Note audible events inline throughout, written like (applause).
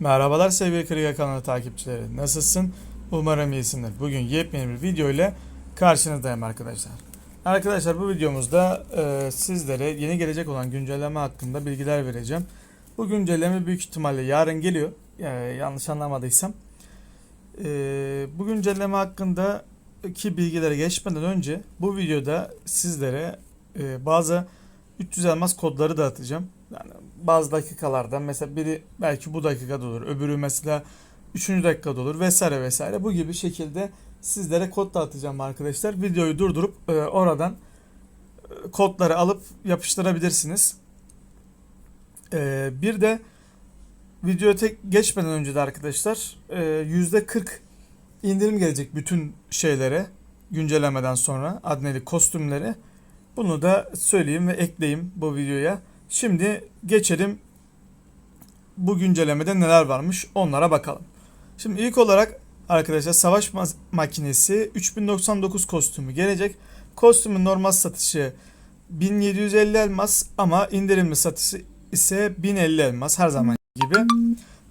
Merhabalar sevgili Kriya kanalı takipçileri. Nasılsın? Umarım iyisindir. Bugün yepyeni bir video ile karşınızdayım arkadaşlar. Arkadaşlar bu videomuzda e, sizlere yeni gelecek olan güncelleme hakkında bilgiler vereceğim. Bu güncelleme büyük ihtimalle yarın geliyor. E, yanlış anlamadıysam. E, bu güncelleme hakkındaki bilgilere geçmeden önce bu videoda sizlere e, bazı 300 elmas kodları dağıtacağım. Yani bazı dakikalarda mesela biri belki bu dakikada olur, öbürü mesela 3. dakikada olur vesaire vesaire. Bu gibi şekilde sizlere kod dağıtacağım arkadaşlar. Videoyu durdurup e, oradan e, kodları alıp yapıştırabilirsiniz. E, bir de videoya tek geçmeden önce de arkadaşlar e, %40 indirim gelecek bütün şeylere güncellemeden sonra adneli kostümleri. Bunu da söyleyeyim ve ekleyeyim bu videoya. Şimdi geçelim bu güncellemede neler varmış onlara bakalım. Şimdi ilk olarak arkadaşlar savaş ma- makinesi 3099 kostümü gelecek. Kostümün normal satışı 1750 elmas ama indirimli satışı ise 1050 elmas her zaman gibi.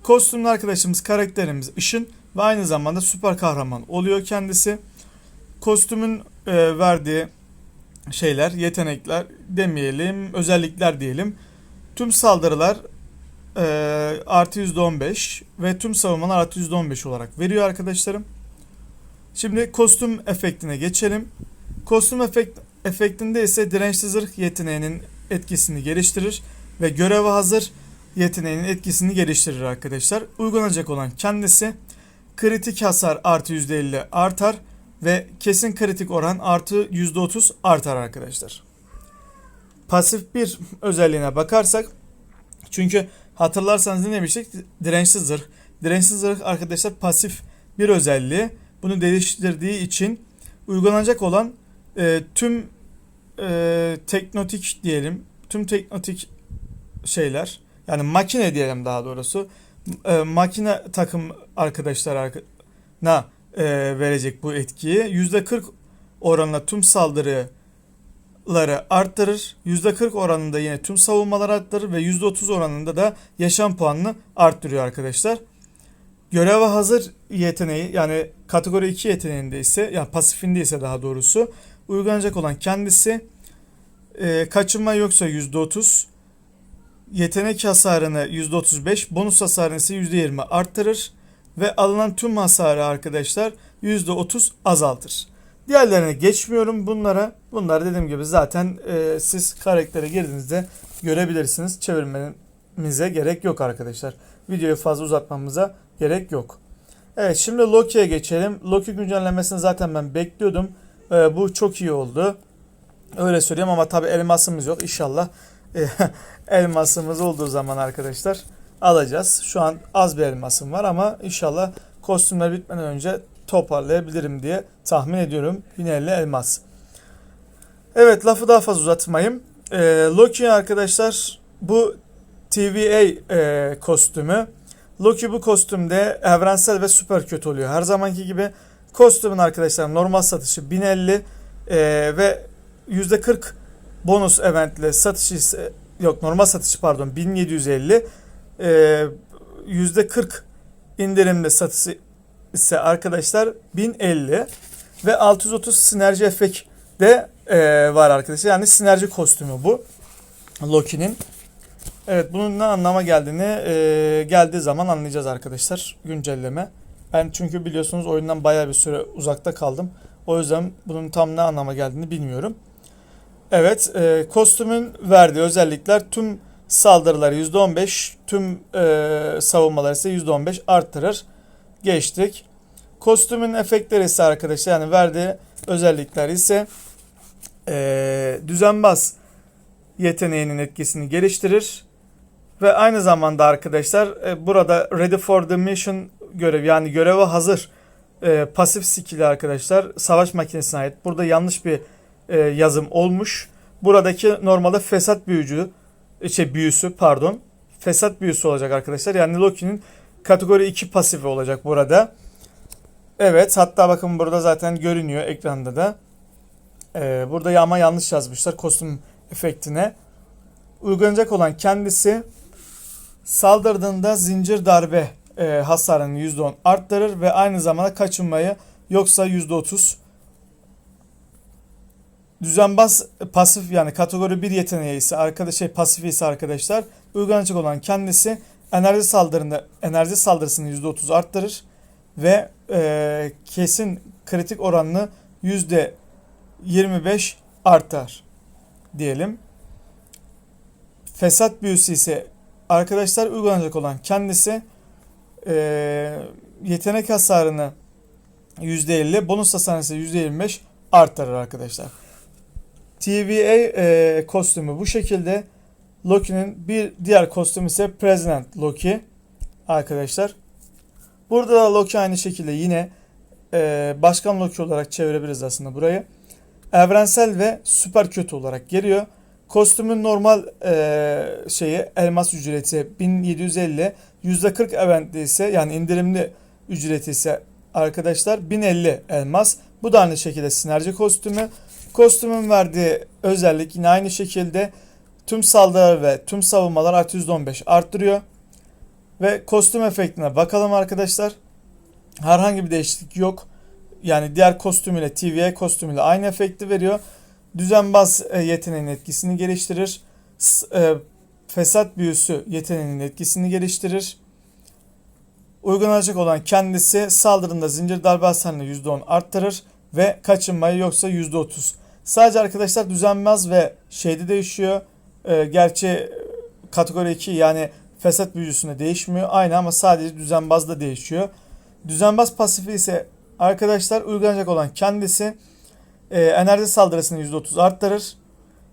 Kostümlü arkadaşımız karakterimiz Işın ve aynı zamanda süper kahraman oluyor kendisi. Kostümün e, verdiği şeyler, yetenekler demeyelim, özellikler diyelim. Tüm saldırılar e, artı %15 ve tüm savunmalar artı %15 olarak veriyor arkadaşlarım. Şimdi kostüm efektine geçelim. Kostüm efekt, efektinde ise dirençli zırh yeteneğinin etkisini geliştirir ve göreve hazır yeteneğinin etkisini geliştirir arkadaşlar. Uygulanacak olan kendisi kritik hasar artı %50 artar ve kesin kritik oran artı %30 artar arkadaşlar. Pasif bir özelliğine bakarsak çünkü hatırlarsanız ne demiştik? Dirençsiz zırh. Dirençsiz zırh arkadaşlar pasif bir özelliği. Bunu değiştirdiği için uygulanacak olan e, tüm e, teknotik diyelim. Tüm teknotik şeyler yani makine diyelim daha doğrusu. E, makine takım arkadaşlar na e, verecek bu etkiyi. %40 oranla tüm saldırıları arttırır. %40 oranında yine tüm savunmaları arttırır ve %30 oranında da yaşam puanını arttırıyor arkadaşlar. Göreve hazır yeteneği yani kategori 2 yeteneğinde ise yani pasifinde ise daha doğrusu uygulanacak olan kendisi e, kaçınma yoksa %30 yetenek hasarını %35 bonus hasarını ise %20 arttırır ve alınan tüm hasarı arkadaşlar %30 azaltır. Diğerlerine geçmiyorum bunlara. Bunlar dediğim gibi zaten e, siz karaktere girdiğinizde görebilirsiniz. Çevirmemize gerek yok arkadaşlar. Videoyu fazla uzatmamıza gerek yok. Evet şimdi Loki'ye geçelim. Loki güncellemesini zaten ben bekliyordum. E, bu çok iyi oldu. Öyle söyleyeyim ama tabi elmasımız yok. İnşallah e, (laughs) elmasımız olduğu zaman arkadaşlar alacağız. Şu an az bir elmasım var ama inşallah kostümler bitmeden önce toparlayabilirim diye tahmin ediyorum. 1050 elmas. Evet lafı daha fazla uzatmayayım. Ee, Loki arkadaşlar bu TVA e, kostümü. Loki bu kostümde evrensel ve süper kötü oluyor. Her zamanki gibi kostümün arkadaşlar normal satışı 1050 e, ve %40 bonus eventle satışı ise yok normal satışı pardon 1750 e, %40 indirimli satışı ise arkadaşlar 1050 ve 630 sinerji efekt de e, var arkadaşlar. Yani sinerji kostümü bu. Loki'nin. Evet bunun ne anlama geldiğini e, geldiği zaman anlayacağız arkadaşlar. Güncelleme. Ben çünkü biliyorsunuz oyundan bayağı bir süre uzakta kaldım. O yüzden bunun tam ne anlama geldiğini bilmiyorum. Evet e, kostümün verdiği özellikler tüm saldırıları %15, tüm e, savunmaları ise %15 arttırır. Geçtik. Kostümün efektleri ise arkadaşlar yani verdiği özellikler ise e, düzenbaz yeteneğinin etkisini geliştirir. Ve aynı zamanda arkadaşlar e, burada Ready for the Mission görev yani göreve hazır e, pasif skill'i arkadaşlar savaş makinesine ait. Burada yanlış bir e, yazım olmuş. Buradaki normalde fesat büyücü şey büyüsü pardon. Fesat büyüsü olacak arkadaşlar. Yani Loki'nin kategori 2 pasifi olacak burada. Evet hatta bakın burada zaten görünüyor ekranda da. Ee, burada ama yanlış yazmışlar kostüm efektine. Uygulanacak olan kendisi saldırdığında zincir darbe e, hasarını %10 arttırır ve aynı zamanda kaçınmayı yoksa %30 düzenbaz pasif yani kategori 1 yeteneği ise arkadaş şey pasif ise arkadaşlar uygulanacak olan kendisi enerji saldırında enerji saldırısını %30 arttırır ve e, kesin kritik oranını %25 artar diyelim. Fesat büyüsü ise arkadaşlar uygulanacak olan kendisi e, yetenek hasarını %50, bonus hasarını ise %25 arttırır arkadaşlar. TVA e, kostümü bu şekilde. Loki'nin bir diğer kostümü ise President Loki arkadaşlar. Burada da Loki aynı şekilde yine e, Başkan Loki olarak çevirebiliriz aslında burayı. Evrensel ve süper kötü olarak geliyor. Kostümün normal e, şeyi elmas ücreti 1750. %40 eventli ise yani indirimli ücreti ise arkadaşlar 1050 elmas. Bu da aynı şekilde sinerji kostümü. Kostümün verdiği özellik yine aynı şekilde tüm saldırı ve tüm savunmalar artı %15 arttırıyor. Ve kostüm efektine bakalım arkadaşlar. Herhangi bir değişiklik yok. Yani diğer kostümüyle TVA kostümüyle aynı efekti veriyor. Düzenbaz e, yeteneğinin etkisini geliştirir. E, Fesat büyüsü yeteneğinin etkisini geliştirir. Uygulanacak olan kendisi saldırında zincir darbe hasarını %10 arttırır ve kaçınmayı yoksa %30. Sadece arkadaşlar düzenbaz ve şeyde değişiyor. E, gerçi kategori 2 yani fesat büyücüsünde değişmiyor. Aynı ama sadece düzenbazda değişiyor. Düzenbaz pasifi ise arkadaşlar uygulanacak olan kendisi e, enerji saldırısını %30 arttırır.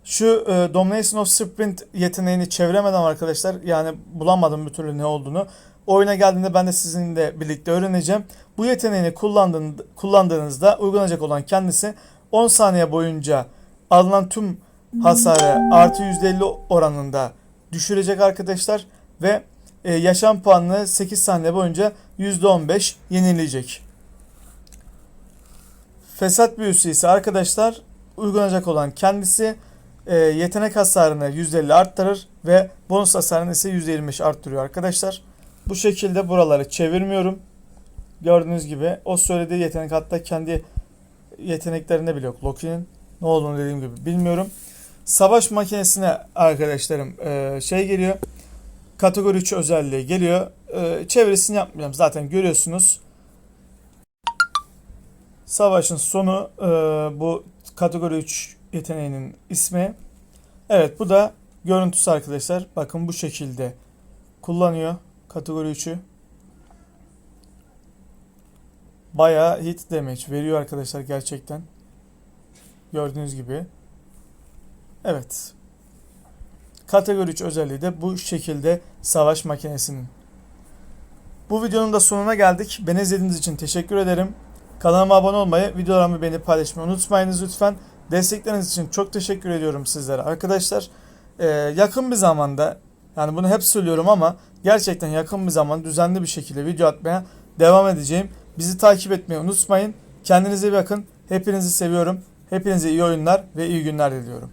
Şu e, Domination of Sprint yeteneğini çeviremeden arkadaşlar yani bulamadım bir türlü ne olduğunu. Oyuna geldiğinde ben de sizinle birlikte öğreneceğim. Bu yeteneğini kullandığın- kullandığınızda uygulanacak olan kendisi 10 saniye boyunca alınan tüm hasarı artı %50 oranında düşürecek arkadaşlar ve e, yaşam puanını 8 saniye boyunca %15 yenileyecek. Fesat büyüsü ise arkadaşlar uygulanacak olan kendisi e, yetenek hasarını %50 arttırır ve bonus hasarını ise %25 arttırıyor arkadaşlar. Bu şekilde buraları çevirmiyorum. Gördüğünüz gibi o söylediği yetenek hatta kendi yeteneklerinde bile yok Loki'nin. Ne olduğunu dediğim gibi bilmiyorum. Savaş makinesine arkadaşlarım e, şey geliyor. Kategori 3 özelliği geliyor. E, çevirisini yapmayacağım zaten görüyorsunuz. Savaşın sonu e, bu kategori 3 yeteneğinin ismi. Evet bu da görüntüsü arkadaşlar. Bakın bu şekilde kullanıyor kategori 3'ü. Bayağı hit damage veriyor arkadaşlar gerçekten. Gördüğünüz gibi. Evet. Kategori 3 özelliği de bu şekilde savaş makinesinin. Bu videonun da sonuna geldik. Beni izlediğiniz için teşekkür ederim. Kanalıma abone olmayı, videolarımı beğenip paylaşmayı unutmayınız lütfen. Destekleriniz için çok teşekkür ediyorum sizlere arkadaşlar. Ee, yakın bir zamanda yani bunu hep söylüyorum ama gerçekten yakın bir zaman düzenli bir şekilde video atmaya devam edeceğim. Bizi takip etmeyi unutmayın. Kendinize bakın. Hepinizi seviyorum. Hepinize iyi oyunlar ve iyi günler diliyorum.